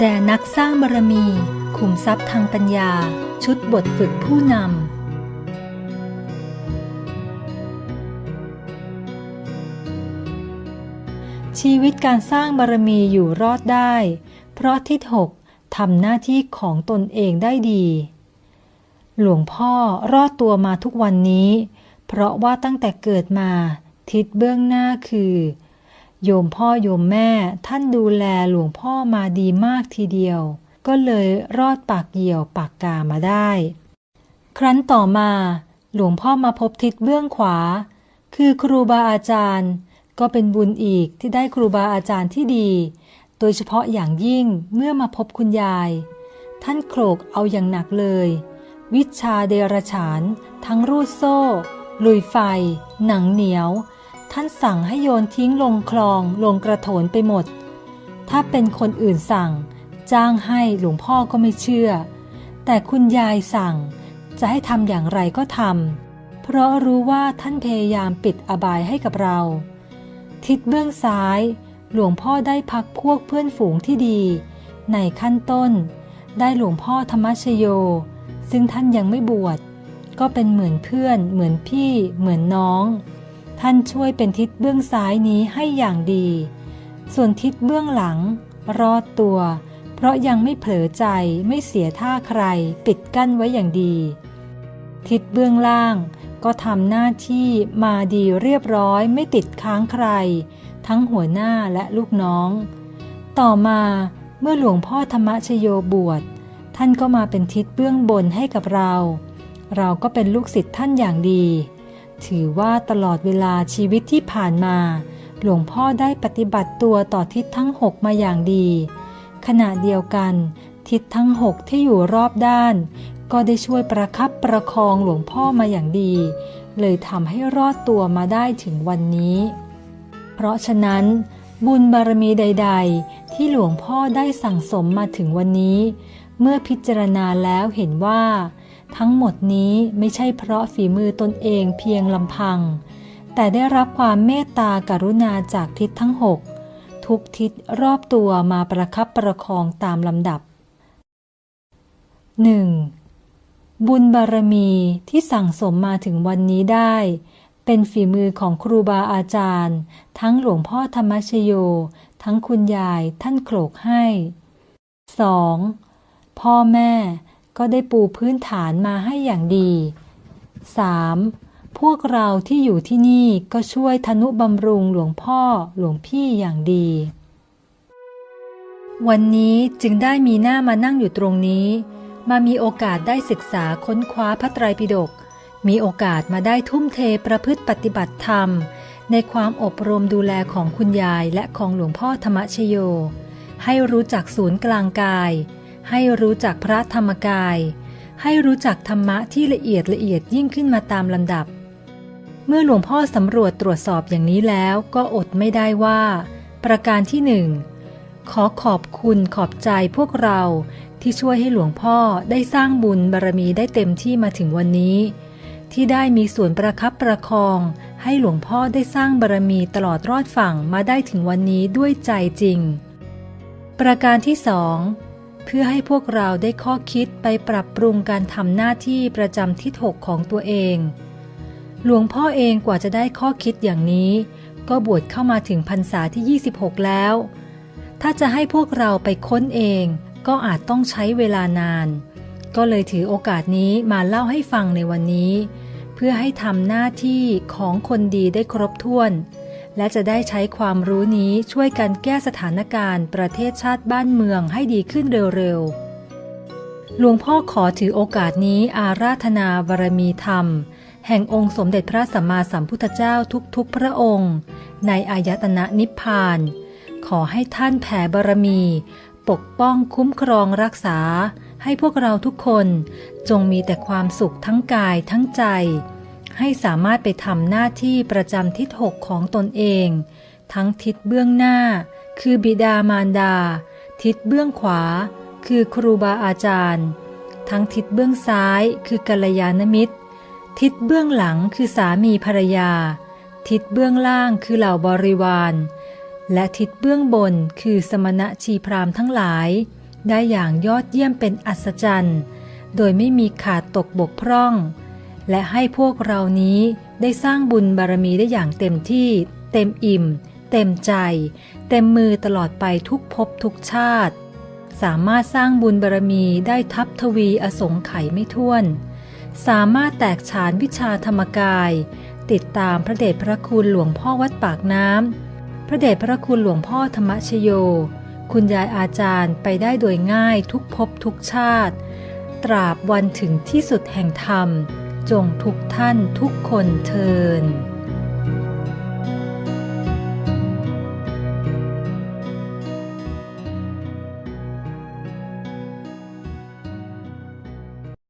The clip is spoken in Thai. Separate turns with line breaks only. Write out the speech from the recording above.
แด่นักสร้างบารมี ขุมทรัพย์ทางปัญญา ชุดบทฝึกผู้นำ ชีวิตการสร้างบารมีอยู่รอดได้ เพราะทิศหกทำหน้าที่ของตนเองได้ดี หลวงพ่อรอดตัวมาทุกวันนี้ เพราะว่าตั้งแต่เกิดมา ทิศเบื้องหน้าคือ โยมพ่อโยมแม่ท่านดูแลหลวงพ่อมาดีมากทีเดียว ก็เลยรอดปากเหี่ยวปากกามาได้ ครั้นต่อมาหลวงพ่อมาพบทิศเบื้องขวา คือครูบาอาจารย์ ก็เป็นบุญอีกที่ได้ครูบาอาจารย์ที่ดี โดยเฉพาะอย่างยิ่งเมื่อมาพบคุณยาย ท่านโขกเอาอย่างหนักเลย วิชาเดรฉาน ทั้งรูดโซ่ ลุยไฟ หนังเหนียว ท่านสั่งให้โยนทิ้งลงคลองลงกระโถนไปหมด ถ้าเป็นคนอื่นสั่ง จ้างให้หลวงพ่อก็ไม่เชื่อ แต่คุณยายสั่ง จะให้ทำอย่างไรก็ทำเพราะรู้ว่าท่านพยายามปิดอบายให้กับเรา ทิศเบื้องซ้าย หลวงพ่อได้พักพวกเพื่อนฝูงที่ดี ในขั้นต้น ได้หลวงพ่อธรรมชโย ซึ่งท่านยังไม่บวชก็เป็นเหมือนเพื่อน เหมือนพี่ เหมือนน้อง ท่านช่วยเป็นทิศเบื้องซ้ายนี้ให้อย่างดี ส่วนทิศเบื้องหลัง รอดตัว เพราะยังไม่เผลอใจไม่เสียท่าใคร ปิดกั้นไว้อย่างดี ทิศเบื้องล่าง ก็ทำหน้าที่มาดีเรียบร้อยไม่ติดค้างใคร ทั้งหัวหน้าและลูกน้อง ต่อมาเมื่อหลวงพ่อธรรมชโยบวช ท่านก็มาเป็นทิศเบื้องบนให้กับเรา เราก็เป็นลูกศิษย์ท่านอย่างดี ถือว่าตลอดเวลาชีวิตที่ผ่านมา หลวงพ่อได้ปฏิบัติตัวต่อทิศทั้งหกมาอย่างดี ขณะเดียวกัน ทิศทั้งหกที่อยู่รอบด้าน ก็ได้ช่วยประคับประคองหลวงพ่อมาอย่างดี เลยทำให้รอดตัวมาได้ถึงวันนี้ เพราะฉะนั้น บุญบารมีใด ๆ ที่หลวงพ่อได้สั่งสมมาถึงวันนี้ เมื่อพิจารณาแล้วเห็นว่า ทั้งหมดนี้ไม่ใช่เพราะฝีมือตนเองเพียงลำพัง แต่ได้รับความเมตตากรุณาจากทิศทั้งหกทุกทิศรอบตัวมาประคับประคองตามลำดับ 1. บุญบารมีที่สั่งสมมาถึงวันนี้ได้ เป็นฝีมือของครูบาอาจารย์ ทั้งหลวงพ่อธรรมชโย ทั้งคุณยายท่านโขลกให้ 2. พ่อแม่ ก็ได้ปูพื้นฐานมาให้อย่างดี 3. พวกเราที่อยู่ที่นี่ก็ช่วยทนุบำรุงหลวงพ่อหลวงพี่อย่างดี วันนี้จึงได้มีหน้ามานั่งอยู่ตรงนี้ มามีโอกาสได้ศึกษาค้นคว้าพระไตรปิฎกมีโอกาสมาได้ทุ่มเทประพฤติปฏิบัติธรรม ในความอบรมดูแลของคุณยายและของหลวงพ่อธรรมชโย ให้รู้จักศูนย์กลางกาย ให้รู้จักพระธรรมกาย ให้รู้จักธรรมะที่ละเอียดละเอียดยิ่งขึ้นมาตามลำดับ เมื่อหลวงพ่อสำรวจตรวจสอบอย่างนี้แล้วก็อดไม่ได้ว่า ประการที่หนึ่งขอขอบคุณขอบใจพวกเราที่ช่วยให้หลวงพ่อได้สร้างบุญบารมีได้เต็มที่มาถึงวันนี้ ที่ได้มีส่วนประคับประคอง ให้หลวงพ่อได้สร้างบารมีตลอดรอดฝั่งมาได้ถึงวันนี้ด้วยใจจริง ประการที่สอง เพื่อให้พวกเราได้ข้อคิดไปปรับปรุงการทำหน้าที่ประจำทิศหกของตัวเอง หลวงพ่อเองกว่าจะได้ข้อคิดอย่างนี้ ก็บวชเข้ามาถึงพรรษาที่ 26 แล้ว ถ้าจะให้พวกเราไปค้นเองก็อาจต้องใช้เวลานาน ก็เลยถือโอกาสนี้มาเล่าให้ฟังในวันนี้ เพื่อให้ทำหน้าที่ของคนดีได้ครบถ้วน และจะได้ใช้ความรู้นี้ช่วยกันแก้สถานการณ์ ประเทศชาติบ้านเมืองให้ดีขึ้นเร็วๆ หลวงพ่อขอถือโอกาสนี้อาราธนาบารมีธรรม แห่งองค์สมเด็จพระสัมมาสัมพุทธเจ้าทุกๆ พระองค์ ในอายตนะนิพพาน ขอให้ท่านแผ่บารมี ปกป้องคุ้มครองรักษา ให้พวกเราทุกคนจงมีแต่ความสุขทั้งกายทั้งใจ ให้สามารถไปทำหน้าที่ประจำทิศหกของตนเอง ทั้งทิศเบื้องหน้า คือบิดามารดา ทิศเบื้องขวา คือครูบาอาจารย์ ทั้งทิศเบื้องซ้าย คือกัลยาณมิตร ทิศเบื้องหลังคือสามีภรรยา ทิศเบื้องล่างคือเหล่าบริวาร และทิศเบื้องบนคือสมณะชีพรามทั้งหลาย ได้อย่างยอดเยี่ยมเป็นอัศจรรย์ โดยไม่มีขาดตกบกพร่อง และให้พวกเรานี้ได้สร้างบุญบารมีได้อย่างเต็มที่ เต็มอิ่ม เต็มใจ เต็มมือตลอดไปทุกภพทุกชาติ สามารถสร้างบุญบารมีได้ทับทวีอสงไขยไม่ถ้วน สามารถแตกฉานวิชาธรรมกาย ติดตามพระเดชพระคุณหลวงพ่อวัดปากน้ำพระเดชพระคุณหลวงพ่อธรรมชโย คุณยายอาจารย์ไปได้โดยง่ายทุกภพทุกชาติ ตราบวันถึงที่สุดแห่งธรรม จงทุกท่านทุกคนเทิน